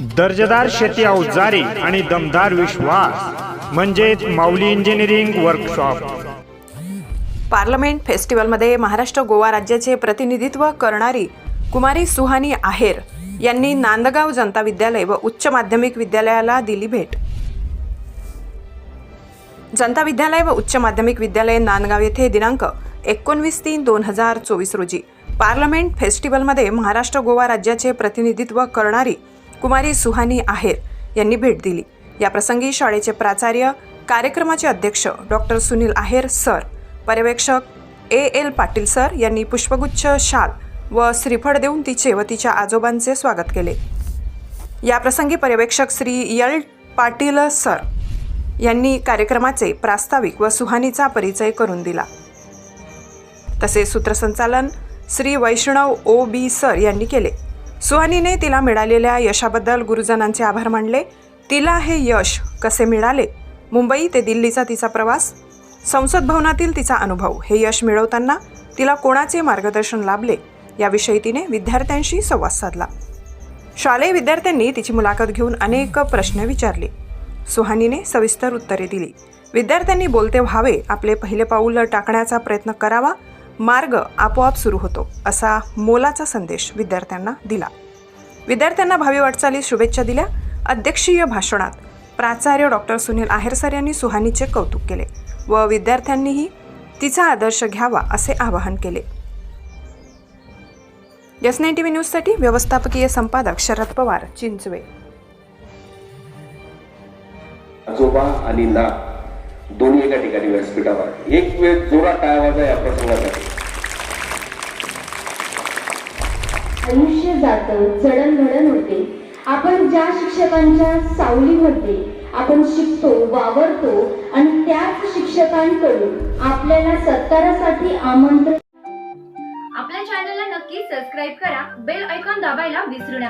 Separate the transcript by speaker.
Speaker 1: दर्जेदार शेती अवजारे आणि दमदार विश्वास म्हणजेच माऊली इंजिनिअरिंग वर्कशॉप
Speaker 2: पार्लमेंट फेस्टिवलमध्ये महाराष्ट्र गोवा राज्याचे प्रतिनिधित्व करणारी कुमारी सुहानी आहेर यांनी नांदगाव जनता विद्यालय व उच्च माध्यमिक विद्यालयाला दिली भेट. जनता विद्यालय व उच्च माध्यमिक विद्यालय नांदगाव येथे दिनांक एकोणवीस तीन दोन हजार चोवीस रोजी पार्लमेंट फेस्टिवलमध्ये महाराष्ट्र गोवा राज्याचे प्रतिनिधित्व करणारी कुमारी सुहानी आहेर यांनी भेट दिली. याप्रसंगी शाळेचे प्राचार्य कार्यक्रमाचे अध्यक्ष डॉक्टर सुनील आहेर सर पर्यवेक्षक ए. एल. पाटील सर यांनी पुष्पगुच्छ शाल व श्रीफळ देऊन तिचे व तिच्या आजोबांचे स्वागत केले. याप्रसंगी पर्यवेक्षक श्री यल पाटील सर यांनी कार्यक्रमाचे प्रास्ताविक व सुहानीचा परिचय करून दिला. तसेच सूत्रसंचालन श्री वैष्णव ओ. बी. सर यांनी केले. सुहानीने तिला मिळालेल्या यशाबद्दल गुरुजनांचे आभार मानले. तिला हे यश कसे मिळाले? मुंबई ते दिल्लीचा तिचा प्रवास? संसद भवनातील तिचा अनुभव? हे यश मिळवताना तिला कोणाचे मार्गदर्शन लाभले? याविषयी तिने विद्यार्थ्यांशी संवाद साधला. शालेय विद्यार्थ्यांनी तिची मुलाखत घेऊन अनेक प्रश्न विचारले. सुहानीने सविस्तर उत्तरे दिली. विद्यार्थ्यांनी बोलते व्हावे आपले पहिले पाऊल टाकण्याचा प्रयत्न करावा मार्ग आपोआप सुरू होतो असा मोलाचा संदेश विद्यार्थ्यांना दिला. विद्यार्थ्यांना भावी वाटचालीस शुभेच्छा दिल्या. अध्यक्षीय भाषणात प्राचार्य डॉक्टर सुनील आहेरसर यांनी सुहानीचे कौतुक केले व विद्यार्थ्यांनीही तिचा आदर्श घ्यावा असे आवाहन केले. यस नाईन टी व्ही न्यूजसाठी व्यवस्थापकीय संपादक शरद पवार चिंचवे.
Speaker 3: आजोबा आणि ना दोन्ही एका ठिकाणी व्यासपीठावर एक वेळ जोरात टाळावाजा या प्रसंगासाठी
Speaker 4: आयुष्य जातं जडणघडण होते. आपण ज्या शिक्षकांच्या सावलीमध्ये आपण शिकतो वावरतो आणि त्याच शिक्षकांकडून आपल्याला सत्कारासाठी आमंत्रण
Speaker 5: आपल्या चॅनलला नक्की सबस्क्राईब करा बेल ऐकॉन दाबायला विसरू नका.